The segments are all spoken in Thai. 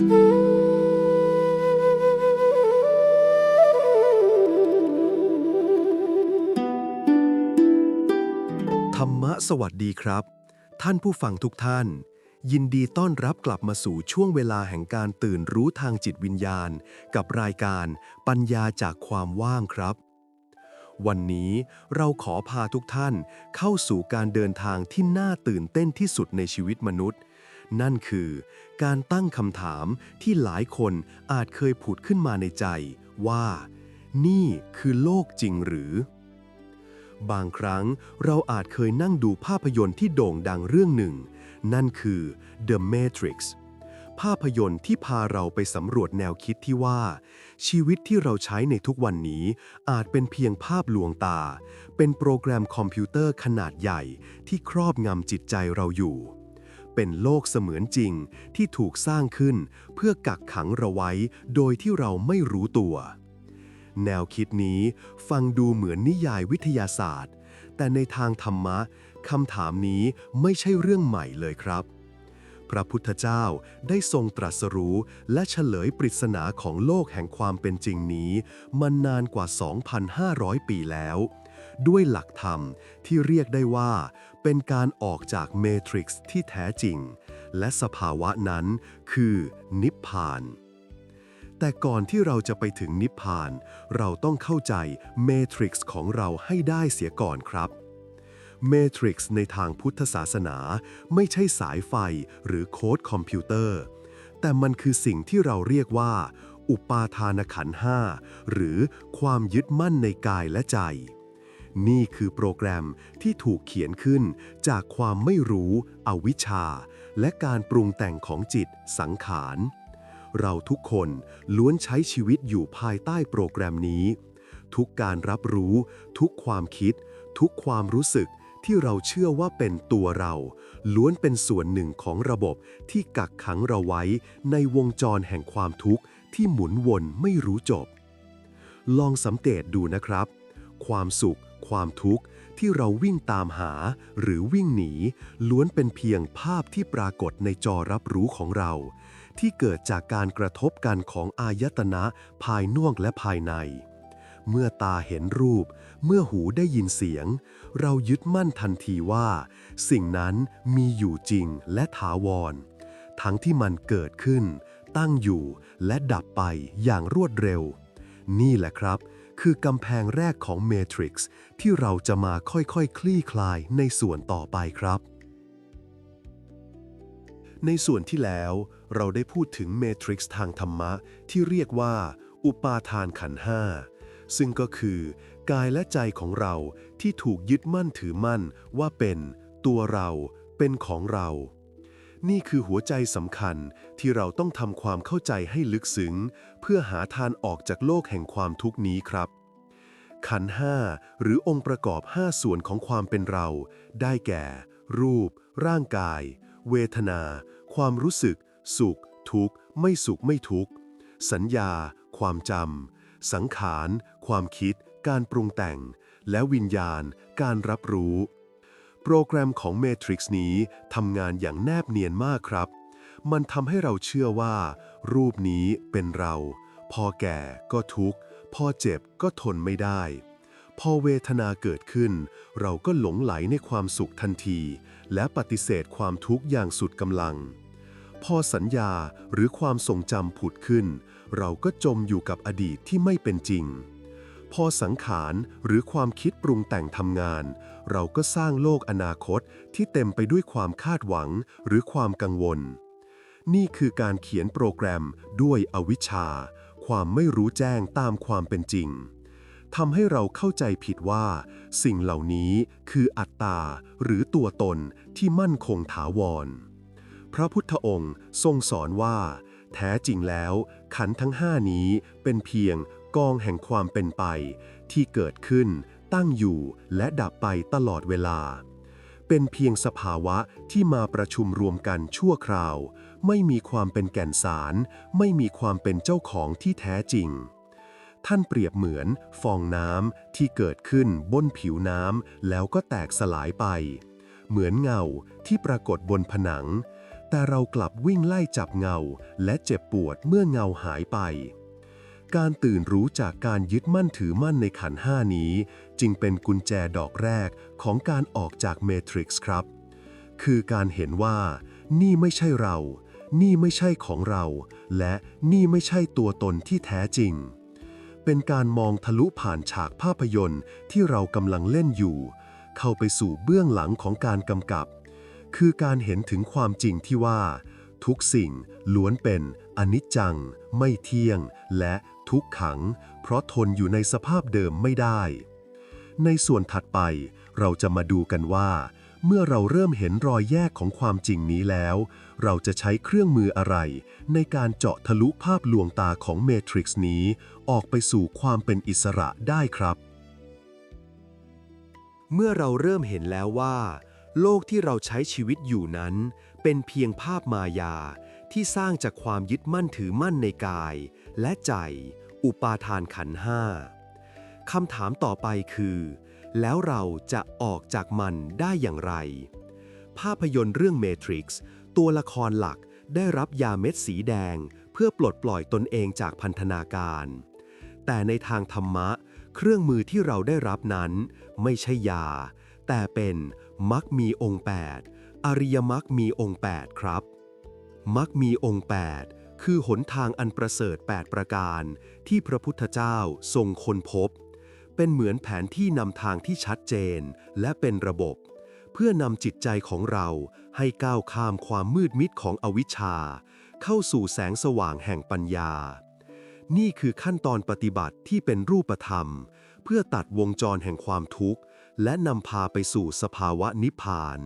ธรรมะสวัสดีครับ ท่านผู้ฟังทุกท่าน ยินดีต้อนรับกลับมาสู่ช่วงเวลาแห่งการตื่นรู้ทางจิตวิญญาณ กับรายการปัญญาจากความว่างครับ วันนี้เราขอพาทุกท่านเข้าสู่การเดินทางที่น่าตื่นเต้นที่สุดในชีวิตมนุษย์ นั่นคือการตั้งคำถามที่หลายคนอาจเคยผุดขึ้นมาในใจว่า นี่คือโลกจริงหรือ บางครั้งเราอาจเคยนั่งดูภาพยนตร์ที่โด่งดังเรื่องหนึ่ง นั่นคือ The Matrix ภาพยนตร์ที่พาเราไปสำรวจแนวคิดที่ว่า ชีวิตที่เราใช้ในทุกวันนี้อาจเป็นเพียงภาพลวงตา เป็นโปรแกรมคอมพิวเตอร์ขนาดใหญ่ที่ครอบงำจิตใจเราอยู่ เป็นโลกเสมือนจริงที่ถูกสร้างขึ้นเพื่อกักขังเราไว้โดยที่เราไม่รู้ตัว แนวคิดนี้ฟังดูเหมือนนิยายวิทยาศาสตร์ แต่ในทางธรรมะคำถามนี้ไม่ใช่เรื่องใหม่เลยครับ พระพุทธเจ้าได้ทรงตรัสรู้และเฉลยปริศนาของโลกแห่งความเป็นจริงนี้มานานกว่า 2,500 ปีแล้ว ด้วยหลักธรรมที่เรียกได้ว่า เป็นการออกจากเมทริกซ์ที่แท้จริง และสภาวะนั้นคือนิพพาน แต่ก่อนที่เราจะไปถึงนิพพาน เราต้องเข้าใจเมทริกซ์ของเราให้ได้เสียก่อนครับเมทริกซ์ในทางพุทธศาสนา ไม่ใช่สายไฟหรือโค้ดคอมพิวเตอร์ แต่มันคือสิ่งที่เราเรียกว่า อุปาทานขันห้าหรือความยึดมั่นในกายและใจ นี่คือโปรแกรมที่ถูกเขียนขึ้นจากความไม่รู้ อวิชชา และการปรุงแต่งของจิตสังขาร เราทุกคนล้วนใช้ชีวิตอยู่ภายใต้โปรแกรมนี้ ทุกการรับรู้ ทุกความคิด ทุกความรู้สึกที่เราเชื่อว่าเป็นตัวเรา ล้วนเป็นส่วนหนึ่งของระบบที่กักขังเราไว้ในวงจรแห่งความทุกข์ที่หมุนวนไม่รู้จบ ลองสังเกตดูนะครับ ความสุข ความทุกข์ที่เราวิ่งตามหาหรือวิ่งหนี ล้วนเป็นเพียงภาพที่ปรากฏในจอรับรู้ของเรา ที่เกิดจากการกระทบกันของอายตนะภายนอกและภายใน เมื่อตาเห็นรูป เมื่อหูได้ยินเสียง เรายึดมั่นทันทีว่า สิ่งนั้นมีอยู่จริงและถาวร ทั้งที่มันเกิดขึ้น ตั้งอยู่และดับไปอย่างรวดเร็ว นี่แหละครับ คือกำแพงแรกของเมทริกซ์ที่เราจะมาค่อยๆคคลี่คลายในส่วนต่อไปครับ ในส่วนที่แล้ว เราได้พูดถึงเมทริกซ์ทางธรรมะที่เรียกว่า อุปาทานขันห้าซึ่งก็คือกายและใจของเราที่ถูกยึดมั่นถือมั่นว่าเป็นตัวเราเป็นของเรา นี่คือหัวใจสำคัญที่เราต้องทำความเข้าใจให้ลึกซึ้ง เพื่อหาทางออกจากโลกแห่งความทุกข์นี้ครับ ขันห้าหรือองค์ประกอบห้าส่วนของความเป็นเรา ได้แก่ รูป ร่างกาย เวทนา ความรู้สึก สุข ทุกข์ ไม่สุขไม่ทุกข์ สัญญา ความจำ สังขาร ความคิด การปรุงแต่ง และวิญญาณ การรับรู้ โปรแกรมของ Matrix นี้ทำงานอย่างแนบเนียนมากครับ มันทำให้เราเชื่อว่า รูปนี้เป็นเรา พอแก่ก็ทุกข์ พอเจ็บก็ทนไม่ได้ พอเวทนาเกิดขึ้น เราก็หลงไหลในความสุขทันที และปฏิเสธความทุกข์อย่างสุดกำลัง พอสัญญาหรือความทรงจำผุดขึ้น เราก็จมอยู่กับอดีตที่ไม่เป็นจริง พอสังขารหรือความคิดปรุงแต่งทำงาน เราก็สร้างโลกอนาคตที่เต็มไปด้วยความคาดหวังหรือความกังวล นี่คือการเขียนโปรแกรมด้วยอวิชชา ความไม่รู้แจ้งตามความเป็นจริงทำให้เราเข้าใจผิดว่า สิ่งเหล่านี้คืออัตตาหรือตัวตนที่มั่นคงถาวร พระพุทธองค์ทรงสอนว่า แท้จริงแล้ว ขันธ์ทั้งห้านี้เป็นเพียง กองแห่งความเป็นไป ที่เกิดขึ้น ตั้งอยู่และดับไปตลอดเวลา เป็นเพียงสภาวะที่มาประชุมรวมกันชั่วคราว ไม่มีความเป็นแก่นสาร ไม่มีความเป็นเจ้าของที่แท้จริง ท่านเปรียบเหมือนฟองน้ำที่เกิดขึ้นบนผิวน้ำแล้วก็แตกสลายไป เหมือนเงาที่ปรากฏบนผนังแต่เรากลับวิ่งไล่จับเงาและเจ็บปวดเมื่อเงาหายไป การตื่นรู้จากการยึดมั่นถือมั่นในขันห้านี้ จึงเป็นกุญแจดอกแรกของการออกจากเมทริกซ์ครับ คือการเห็นว่า นี่ไม่ใช่เรา นี่ไม่ใช่ของเรา และนี่ไม่ใช่ตัวตนที่แท้จริง เป็นการมองทะลุผ่านฉากภาพยนตร์ที่เรากำลังเล่นอยู่ เข้าไปสู่เบื้องหลังของการกำกับ คือการเห็นถึงความจริงที่ว่า ทุกสิ่งล้วนเป็นอนิจจัง ไม่เที่ยง และ ทุกขัง เพราะทนอยู่ในสภาพเดิมไม่ได้ ในส่วนถัดไปเราจะมาดูกันว่า เมื่อเราเริ่มเห็นรอยแยกของความจริงนี้แล้ว เราจะใช้เครื่องมืออะไร ในการเจาะทะลุภาพลวงตาของเมทริกซ์นี้ ออกไปสู่ความเป็นอิสระได้ครับ เมื่อเราเริ่มเห็นแล้วว่า โลกที่เราใช้ชีวิตอยู่นั้น เป็นเพียงภาพมายาที่สร้างจากความยึดมั่นถือมั่นในกาย และใจ อุปาทานขันห้าคำถามต่อไปคือ แล้วเราจะออกจากมันได้อย่างไร ภาพยนตร์เรื่อง Matrix ตัวละครหลักได้รับยาเม็ดสีแดง เพื่อปลดปล่อยตนเองจากพันธนาการ แต่ในทางธรรมะ เครื่องมือที่เราได้รับนั้น ไม่ใช่ยา แต่เป็นมักมีองค์ 8 อริยมักมีองค์ 8 ครับมักมีองค์ 8 คือหนทางอันประเสริฐ 8 ประการ ที่พระพุทธเจ้าทรงค้นพบ เป็นเหมือนแผนที่นำทางที่ชัดเจน และเป็นระบบ เพื่อนำจิตใจของเราให้ก้าวข้ามความมืดมิดของอวิชชา เข้าสู่แสงสว่างแห่งปัญญา นี่คือขั้นตอนปฏิบัติที่เป็นรูปธรรม เพื่อตัดวงจรแห่งความทุกข์ และนำพาไปสู่สภาวะนิพพาน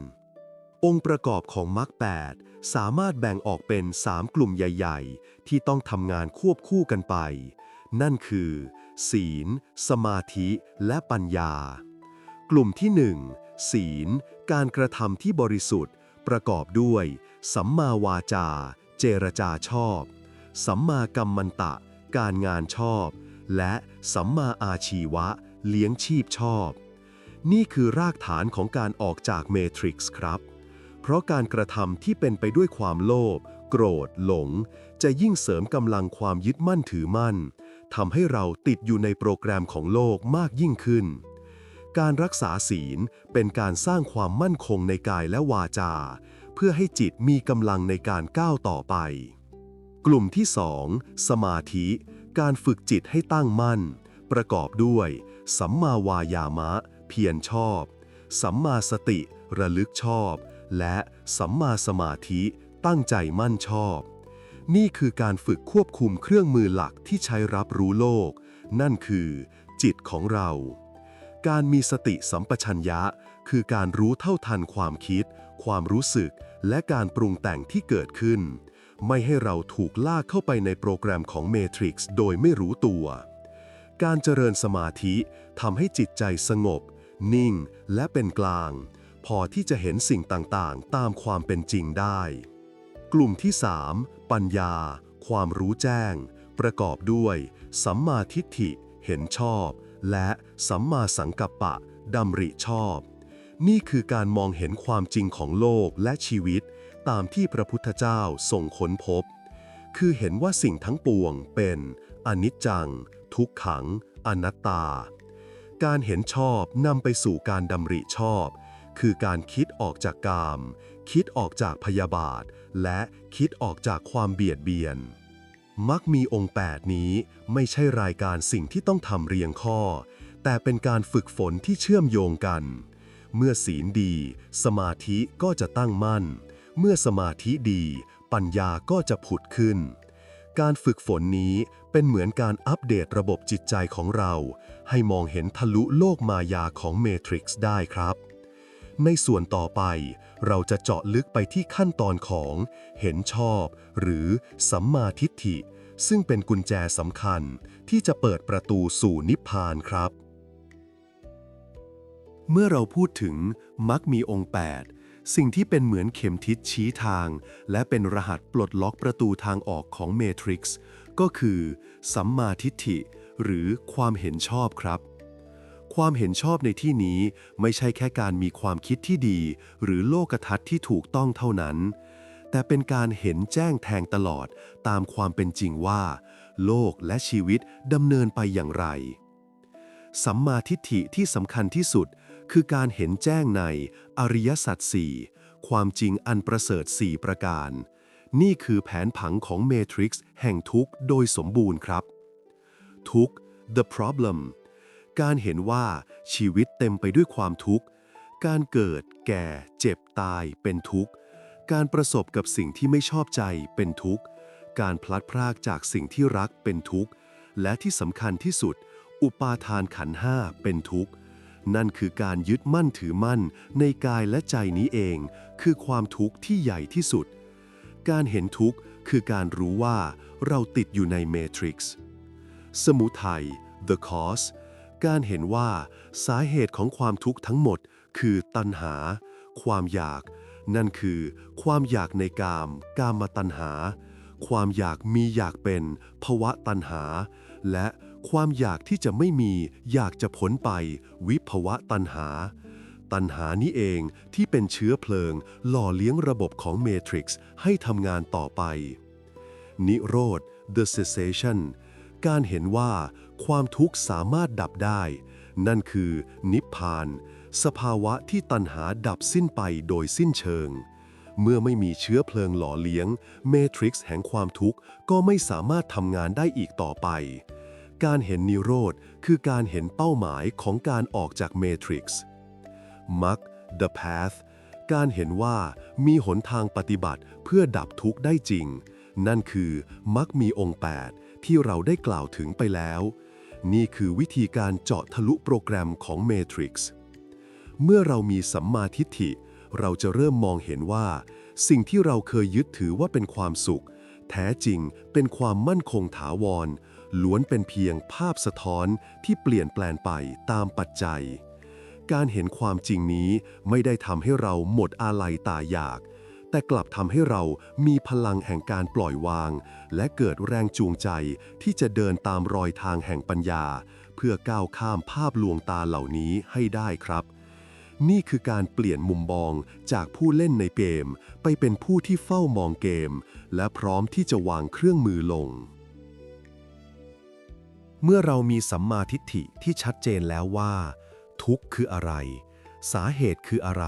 องค์ประกอบของมรรคแปด สามารถแบ่งออกเป็น 3 กลุ่มใหญ่ ๆ ที่ต้องทำงานควบคู่กันไป นั่นคือ ศีล สมาธิ และปัญญา กลุ่มที่ 1 ศีล การกระทำที่บริสุทธิ์ ประกอบด้วย สัมมาวาจา เจรจาชอบ สัมมากัมมันตะ การงานชอบ และสัมมาอาชีวะ เลี้ยงชีพชอบ นี่คือรากฐานของการออกจากเมทริกซ์ครับ เพราะการกระทำที่เป็นไปด้วยความโลภ โกรธ หลง จะยิ่งเสริมกำลังความยึดมั่นถือมั่นทำให้เราติดอยู่ในโปรแกรมของโลกมากยิ่งขึ้น การรักษาศีลเป็นการสร้างความมั่นคงในกายและวาจา เพื่อให้จิตมีกำลังในการก้าวต่อไป กลุ่มที่ 2 สมาธิ การฝึกจิตให้ตั้งมั่น ประกอบด้วย สัมมาวายามะ เพียรชอบ สัมมาสติ ระลึกชอบ และสัมมาสมาธิตั้งใจมั่นชอบ นี่คือการฝึกควบคุมเครื่องมือหลักที่ใช้รับรู้โลก นั่นคือ จิตของเรา การมีสติสัมปชัญญะ คือการรู้เท่าทันความคิด ความรู้สึก และการปรุงแต่งที่เกิดขึ้น ไม่ให้เราถูกลากเข้าไปในโปรแกรมของเมทริกซ์โดยไม่รู้ตัว การเจริญสมาธิทำให้จิตใจสงบ นิ่ง และเป็นกลาง พอที่จะเห็นสิ่งต่างๆ ตามความเป็นจริงได้ กลุ่มที่ 3 ปัญญา ความรู้แจ้ง ประกอบด้วย สัมมาทิฏฐิ เห็นชอบ และสัมมาสังกัปปะดำริชอบ นี่คือการมองเห็นความจริงของโลกและชีวิต ตามที่พระพุทธเจ้าทรงค้นพบ คือเห็นว่าสิ่งทั้งปวงเป็นอนิจจัง ทุกขัง อนัตตา การเห็นชอบนำไปสู่การดำริชอบ คือการคิดออกจากกาม คิดออกจากพยาบาท และคิดออกจากความเบียดเบียน มักมีองค์ 8 นี้ไม่ใช่รายการสิ่งที่ต้องทำเรียงข้อ แต่เป็นการฝึกฝนที่เชื่อมโยงกัน เมื่อศีลดี สมาธิก็จะตั้งมั่น เมื่อสมาธิดี ปัญญาก็จะผุดขึ้นการฝึกฝนนี้เป็นเหมือนการอัปเดตระบบจิตใจของเรา ให้มองเห็นทะลุโลกมายาของเมทริกซ์ได้ครับ ในส่วนต่อไป เราจะเจาะลึกไปที่ขั้นตอนของ เห็นชอบ หรือสัมมาทิฏฐิ ซึ่งเป็นกุญแจสำคัญ ที่จะเปิดประตูสู่นิพพานครับ เมื่อเราพูดถึงมักมีองค์ 8 สิ่งที่เป็นเหมือนเข็มทิศชี้ทาง และเป็นรหัสปลดล็อกประตูทางออกของเมทริกซ์ก็คือ สัมมาทิฏฐิ หรือความเห็นชอบครับ ความเห็นชอบในที่นี้ไม่ใช่แค่การมีความคิดที่ดี หรือโลกทัศน์ที่ถูกต้องเท่านั้น แต่เป็นการเห็นแจ้งแทงตลอดตามความเป็นจริงว่า โลกและชีวิตดำเนินไปอย่างไร สัมมาทิฏฐิที่สำคัญที่สุด คือการเห็นแจ้งในอริยสัจสี่ความจริงอันประเสริฐสี่ประการ นี่คือแผนผังของเมทริกซ์แห่งทุกข์โดยสมบูรณ์ครับ ทุกข์ the problem การเห็นว่าชีวิตเต็มไปด้วยความทุกข์ การเกิด แก่ เจ็บตายเป็นทุกข์ การประสบกับสิ่งที่ไม่ชอบใจเป็นทุกข์ การพลัดพรากจากสิ่งที่รักเป็นทุกข์ และที่สำคัญที่สุด อุปาทานขันห้าเป็นทุกข์ นั่นคือการยึดมั่นถือมั่นในกายและใจนี้เอง คือความทุกข์ที่ใหญ่ที่สุด การเห็นทุกข์คือการรู้ว่าเราติดอยู่ในเมทริกซ์ สมุทัย the cause การเห็นว่าสาเหตุของความทุกข์ทั้งหมด คือตัณหา ความอยาก นั่นคือ ความอยากในกาม กามตัณหา ความอยากมีอยากเป็น ภวะตัณหา และความอยากที่จะไม่มีอยากจะพ้นไป วิภวะตัณหา ตัณหานี้เองที่เป็นเชื้อเพลิง หล่อเลี้ยงระบบของเมทริกซ์ให้ทำงานต่อไป นิโรธ the cessation การเห็นว่าความทุกข์สามารถดับได้ นั่นคือ นิพพาน สภาวะที่ตัณหาดับสิ้นไปโดยสิ้นเชิง เมื่อไม่มีเชื้อเพลิงหล่อเลี้ยง เมทริกซ์แห่งความทุกข์ก็ไม่สามารถทำงานได้อีกต่อไป การเห็นนิโรธคือการเห็นเป้าหมายของการออกจากเมทริกซ์มัก the path การเห็นว่ามีหนทางปฏิบัติเพื่อดับทุกข์ได้จริง นั่นคือมักมีองค์ 8 ที่เราได้กล่าวถึงไปแล้ว นี่คือวิธีการเจาะทะลุโปรแกรมของ Matrix เมื่อเรามีสัมมาทิฏฐิ เราจะเริ่มมองเห็นว่า สิ่งที่เราเคยยึดถือว่าเป็นความสุข แท้จริงเป็นความมั่นคงถาวร ล้วนเป็นเพียงภาพสะท้อนที่เปลี่ยนแปลงไปตามปัจจัย การเห็นความจริงนี้ไม่ได้ทำให้เราหมดอาลัยตาอยาก แต่กลับทำให้เรามีพลังแห่งการปล่อยวาง และเกิดแรงจูงใจที่จะเดินตามรอยทางแห่งปัญญา เพื่อก้าวข้ามภาพลวงตาเหล่านี้ให้ได้ครับ นี่คือการเปลี่ยนมุมมองจากผู้เล่นในเกม ไปเป็นผู้ที่เฝ้ามองเกม และพร้อมที่จะวางเครื่องมือลง เมื่อเรามีสัมมาทิฏฐิที่ชัดเจนแล้วว่า ทุกข์คืออะไร สาเหตุคืออะไร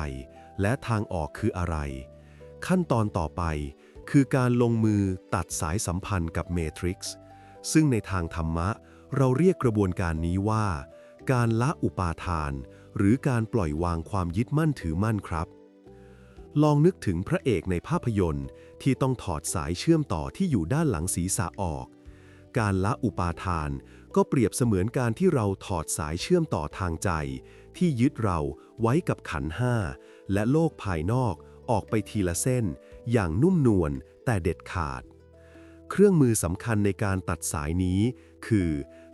และทางออกคืออะไร ขั้นตอนต่อไป คือการลงมือตัดสายสัมพันธ์กับเมทริกซ์ซึ่งในทางธรรมะ เราเรียกกระบวนการนี้ว่า การละอุปาทาน หรือการปล่อยวางความยึดมั่นถือมั่นครับ ลองนึกถึงพระเอกในภาพยนตร์ ที่ต้องถอดสายเชื่อมต่อที่อยู่ด้านหลังศีรษะออก การละอุปาทาน ก็เปรียบเสมือนการที่เราถอดสายเชื่อมต่อทางใจ ที่ยึดเราไว้กับขันห้าและโลกภายนอก ออกไปทีละเส้น อย่างนุ่มนวลแต่เด็ดขาด เครื่องมือสำคัญในการตัดสายนี้ คือ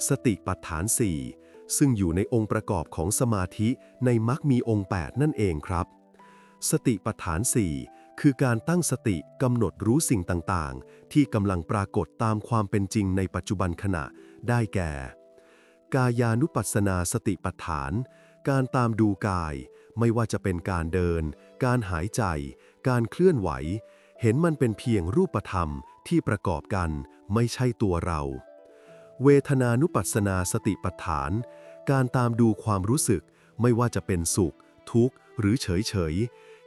สติปัฏฐาน 4 ซึ่งอยู่ในองค์ประกอบของสมาธิในมรรคมีองค์ 8 นั่นเองครับ สติปัฏฐาน 4 คือการตั้งสติกำหนดรู้สิ่งต่างๆ ที่กำลังปรากฏตามความเป็นจริงในปัจจุบันขณะได้แก่ กายานุปัสสนาสติปัฏฐาน การตามดูกาย ไม่ว่าจะเป็นการเดิน การหายใจ การเคลื่อนไหว เห็นมันเป็นเพียงรูปธรรมที่ประกอบกัน ไม่ใช่ตัวเรา เวทนานุปัสสนาสติปัฏฐาน การตามดูความรู้สึก ไม่ว่าจะเป็นสุข ทุกข์ หรือเฉยเฉย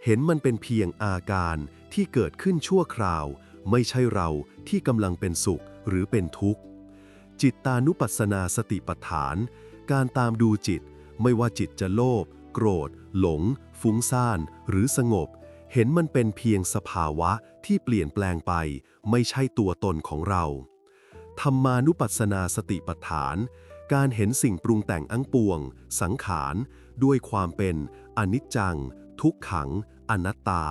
เห็นมันเป็นเพียงอาการที่เกิดขึ้นชั่วคราว ไม่ใช่เราที่กำลังเป็นสุขหรือเป็นทุกข์ จิตตานุปัสสนาสติปัฏฐาน การตามดูจิต ไม่ว่าจิตจะโลภ โกรธ หลง ฟุ้งซ่าน หรือสงบ เห็นมันเป็นเพียงสภาวะที่เปลี่ยนแปลงไป ไม่ใช่ตัวตนของเราธรรมานุปัสสนาสติปัฏฐาน การเห็นสิ่งปรุงแต่งอังปวง สังขาร ด้วยความเป็นอนิจจัง ทุกขัง อนัตตา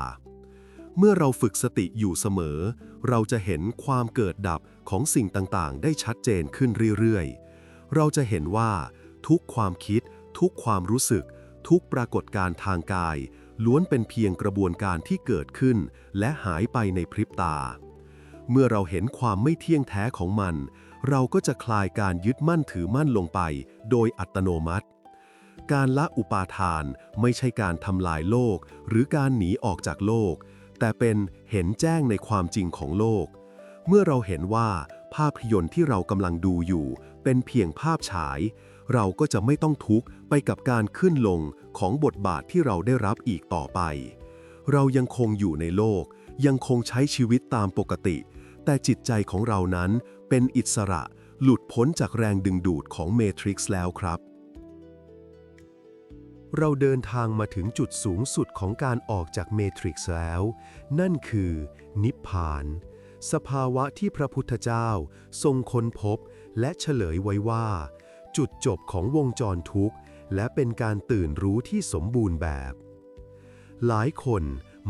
เมื่อเราฝึกสติอยู่เสมอ เราจะเห็นความเกิดดับของสิ่งต่างๆ ได้ชัดเจนขึ้นเรื่อยๆ เราจะเห็นว่า ทุกความคิด ทุกความรู้สึก ทุกปรากฏการทางกาย ล้วนเป็นเพียงกระบวนการที่เกิดขึ้น และหายไปในพริบตา เมื่อเราเห็นความไม่เที่ยงแท้ของมัน เราก็จะคลายการยึดมั่นถือมั่นลงไป โดยอัตโนมัติ การละอุปาทานไม่ใช่การทำลายโลก หรือการหนีออกจากโลกแแต่เป็นเห็นแจ้งในความจริงของโลก เมื่อเราเห็นว่าภาพยนตร์ที่เรากำลังดูอยู่ เป็นเพียงภาพฉาย เราก็จะไม่ต้องทุกข์ไปกับการขึ้นลงของบทบาทที่เราได้รับอีกต่อไป เรายังคงอยู่ในโลก ยังคงใช้ชีวิตตามปกติ แต่จิตใจของเรานั้นเป็นอิสระหลุดพ้นจากแรงดึงดูดของเมทริกซ์แล้วครับ เราเดินทางมาถึงจุดสูงสุดของการออกจากเมทริกซ์แล้ว นั่นคือ นิพพาน สภาวะที่พระพุทธเจ้า ทรงค้นพบและเฉลยไว้ว่า จุดจบของวงจรทุกข์ และเป็นการตื่นรู้ที่สมบูรณ์แบบ หลายคน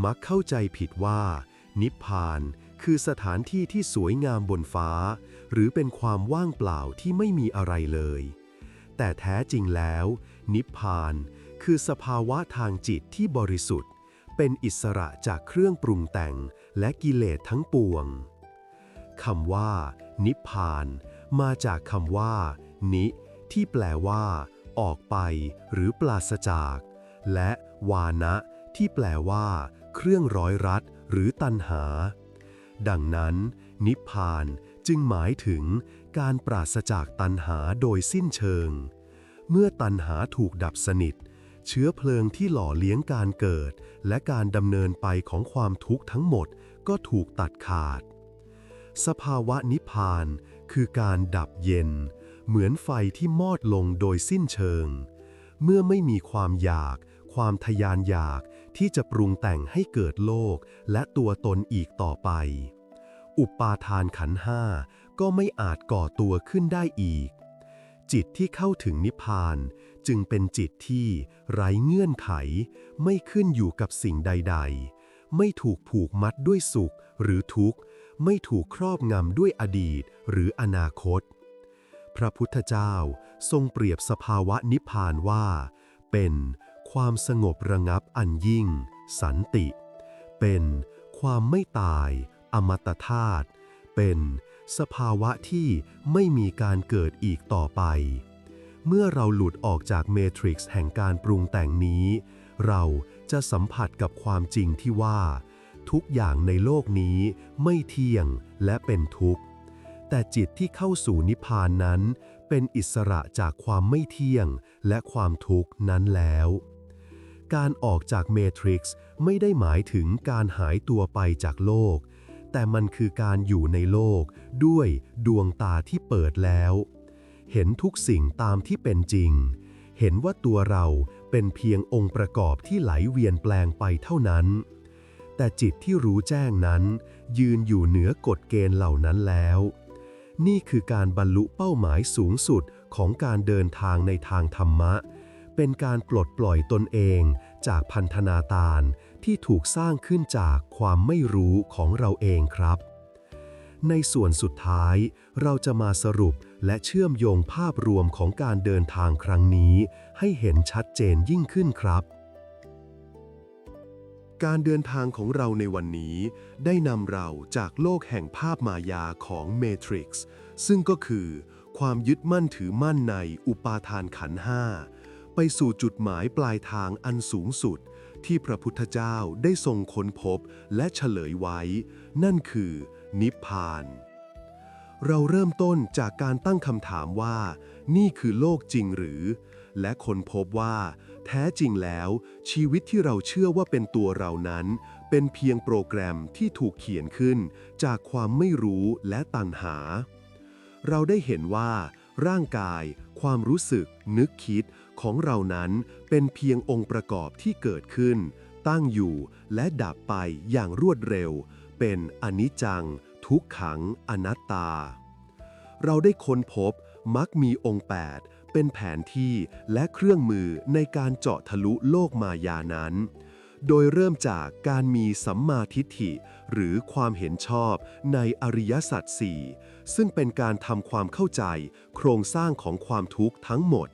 มักเข้าใจผิดว่า นิพพานคือสถานที่ที่สวยงามบนฟ้า หรือเป็นความว่างเปล่าที่ไม่มีอะไรเลย แต่แท้จริงแล้ว นิพพานคือสภาวะทางจิตที่บริสุทธิ์ เป็นอิสระจากเครื่องปรุงแต่งและกิเลสทั้งปวงคำว่า นิพพาน มาจากคำว่า นิ ที่แปลว่า ออกไป หรือปราศจาก และวานะ ที่แปลว่า เครื่องร้อยรัด หรือตันหา ดังนั้น นิพพานจึงหมายถึงการปราศจากตันหาโดยสิ้นเชิง เมื่อตันหาถูกดับสนิท เชื้อเพลิงที่หล่อเลี้ยงการเกิด และการดำเนินไปของความทุกข์ทั้งหมดก็ถูกตัดขาด สภาวะนิพพานคือการดับเย็น เหมือนไฟที่มอดลงโดยสิ้นเชิง เมื่อไม่มีความอยาก ความทยานอยากที่จะปรุงแต่งให้เกิดโลกและตัวตนอีกต่อไป อุปาทานขันห้าก็ไม่อาจก่อตัวขึ้นได้อีก จิตที่เข้าถึงนิพพานจึงเป็นจิตที่ไร้เงื่อนไข ไม่ขึ้นอยู่กับสิ่งใด ๆ ไม่ถูกผูกมัดด้วยสุขหรือทุกข์ ไม่ถูกครอบงำด้วยอดีตหรืออนาคต พระพุทธเจ้าทรงเปรียบสภาวะนิพพานว่า เป็นความสงบระงับอันยิ่ง สันติ เป็นความไม่ตาย อมตะธาตุเป็นสภาวะที่ไม่มีการเกิดอีกต่อไป เมื่อเราหลุดออกจากเมทริกซ์แห่งการปรุงแต่งนี้ เราจะสัมผัสกับความจริงที่ว่า ทุกอย่างในโลกนี้ไม่เที่ยงและเป็นทุกข์ แต่จิตที่เข้าสู่นิพพานนั้น เป็นอิสระจากความไม่เที่ยงและความทุกข์นั้นแล้ว การออกจากเมทริกซ์ไม่ได้หมายถึงการหายตัวไปจากโลก แต่มันคือการอยู่ในโลกด้วยดวงตาที่เปิดแล้ว เห็นทุกสิ่งตามที่เป็นจริง เห็นว่าตัวเราเป็นเพียงองค์ประกอบที่ไหลเวียนแปลงไปเท่านั้น แต่จิตที่รู้แจ้งนั้น ยืนอยู่เหนือกฎเกณฑ์เหล่านั้นแล้ว นี่คือการบรรลุเป้าหมายสูงสุดของการเดินทางในทางธรรมะ เป็นการปลดปล่อยตนเองจากพันธนาตารที่ถูกสร้างขึ้นจากความไม่รู้ของเราเองครับ ในส่วนสุดท้าย เราจะมาสรุปและเชื่อมโยงภาพรวมของการเดินทางครั้งนี้ ให้เห็นชัดเจนยิ่งขึ้นครับ การเดินทางของเราในวันนี้ ได้นำเราจากโลกแห่งภาพมายาของเมทริกซ์ซึ่งก็คือความยึดมั่นถือมั่นในอุปาทานขันห้าไปสู่จุดหมายปลายทางอันสูงสุด ที่พระพุทธเจ้าได้ทรงค้นพบและเฉลยไว้ นั่นคือ นิพพาน เราเริ่มต้นจากการตั้งคำถามว่า นี่คือโลกจริงหรือ และค้นพบว่า แท้จริงแล้ว ชีวิตที่เราเชื่อว่าเป็นตัวเรานั้น เป็นเพียงโปรแกรมที่ถูกเขียนขึ้น จากความไม่รู้และตัณหา เราได้เห็นว่า ร่างกาย ความรู้สึก นึกคิดของเรานั้น เป็นเพียงองค์ประกอบที่เกิดขึ้น ตั้งอยู่และดับไปอย่างรวดเร็ว เป็นอนิจจัง ทุกขัง อนัตตา เราได้ค้นพบมักมีองค์ 8 เป็นแผนที่และเครื่องมือในการเจาะทะลุโลกมายานั้น โดยเริ่มจากการมีสัมมาทิฏฐิ หรือความเห็นชอบในอริยสัจสี่ซึ่งเป็นการทำความเข้าใจ โครงสร้างของความทุกข์ทั้งหมด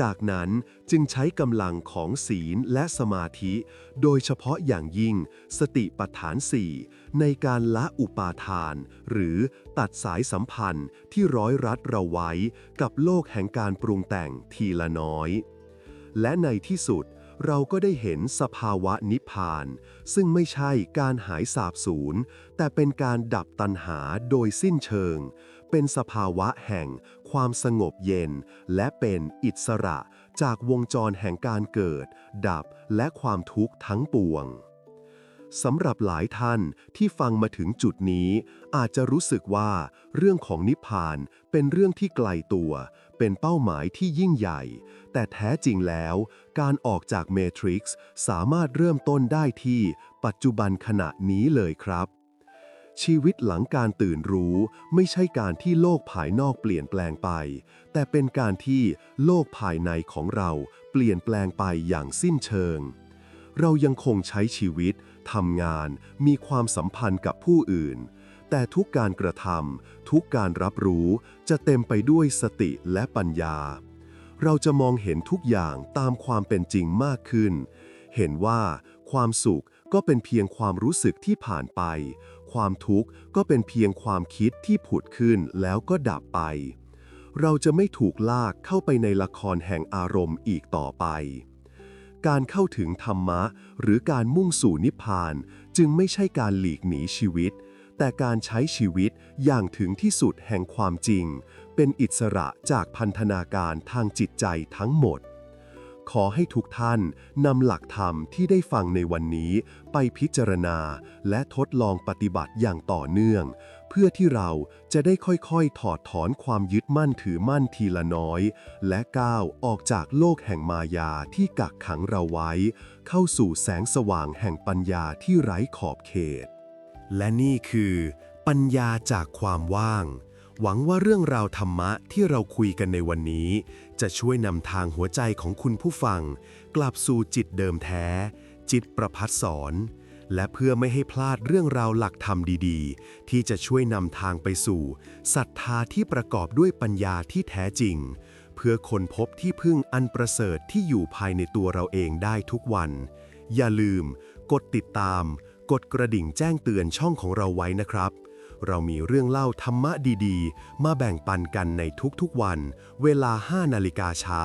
จากนั้นจึงใช้กำลังของศีลและสมาธิ โดยเฉพาะอย่างยิ่งสติปัฏฐานสี่ในการละอุปาทาน หรือตัดสายสัมพันธ์ที่ร้อยรัดเราไว้กับโลกแห่งการปรุงแต่งทีละน้อย และในที่สุดเราก็ได้เห็นสภาวะนิพพาน ซึ่งไม่ใช่การหายสาบสูญแต่เป็นการดับตัณหาโดยสิ้นเชิง เป็นสภาวะแห่งความสงบเย็น และเป็นอิสระจากวงจรแห่งการเกิด ดับและความทุกข์ทั้งปวงสำหรับหลายท่านที่ฟังมาถึงจุดนี้ อาจจะรู้สึกว่าเรื่องของนิพพานเป็นเรื่องที่ไกลตัว เป็นเป้าหมายที่ยิ่งใหญ่ แต่แท้จริงแล้ว การออกจากเมทริกซ์สามารถเริ่มต้นได้ที่ปัจจุบันขณะนี้เลยครับ ชีวิตหลังการตื่นรู้ไม่ใช่การที่โลกภายนอกเปลี่ยนแปลงไป แต่เป็นการที่โลกภายในของเราเปลี่ยนแปลงไปอย่างสิ้นเชิง เรายังคงใช้ชีวิตทำงาน มีความสัมพันธ์กับผู้อื่น แต่ทุกการกระทำทุกการรับรู้จะเต็มไปด้วยสติและปัญญา เราจะมองเห็นทุกอย่างตามความเป็นจริงมากขึ้น เห็นว่าความสุขก็เป็นเพียงความรู้สึกที่ผ่านไป ความทุกข์ก็เป็นเพียงความคิดที่ผุดขึ้นแล้วก็ดับไป เราจะไม่ถูกลากเข้าไปในละครแห่งอารมณ์อีกต่อไป การเข้าถึงธรรมะ หรือการมุ่งสู่นิพพาน จึงไม่ใช่การหลีกหนีชีวิต แต่การใช้ชีวิตอย่างถึงที่สุดแห่งความจริง เป็นอิสระจากพันธนาการทางจิตใจทั้งหมด ขอให้ทุกท่านนำหลักธรรมที่ได้ฟังในวันนี้ไปพิจารณาและทดลองปฏิบัติอย่างต่อเนื่อง เพื่อที่เราจะได้ค่อยๆ ถอดถอนความยึดมั่นถือมั่นทีละน้อย และก้าวออกจากโลกแห่งมายาที่กักขังเราไว้ เข้าสู่แสงสว่างแห่งปัญญาที่ไร้ขอบเขต และนี่คือ ปัญญาจากความว่าง หวังว่าเรื่องราวธรรมะที่เราคุยกันในวันนี้ จะช่วยนำทางหัวใจของคุณผู้ฟัง กลับสู่จิตเดิมแท้ จิตประพัดสอนและเพื่อไม่ให้พลาดเรื่องราวหลักธรรมดีๆ ที่จะช่วยนำทางไปสู่ศรัทธาที่ประกอบด้วยปัญญาที่แท้จริง เพื่อคนพบที่พึ่งอันประเสริฐที่อยู่ภายในตัวเราเองได้ทุกวัน อย่าลืม กดติดตาม กดกระดิ่งแจ้งเตือนช่องของเราไว้นะครับ เรามีเรื่องเล่าธรรมะดีๆ มาแบ่งปันกันในทุกๆวัน เวลา 5 นาฬิกาเช้า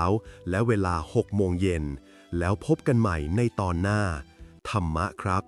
และเวลา 6 โมงเย็น แล้วพบกันใหม่ในตอนหน้า ธรรมะครับ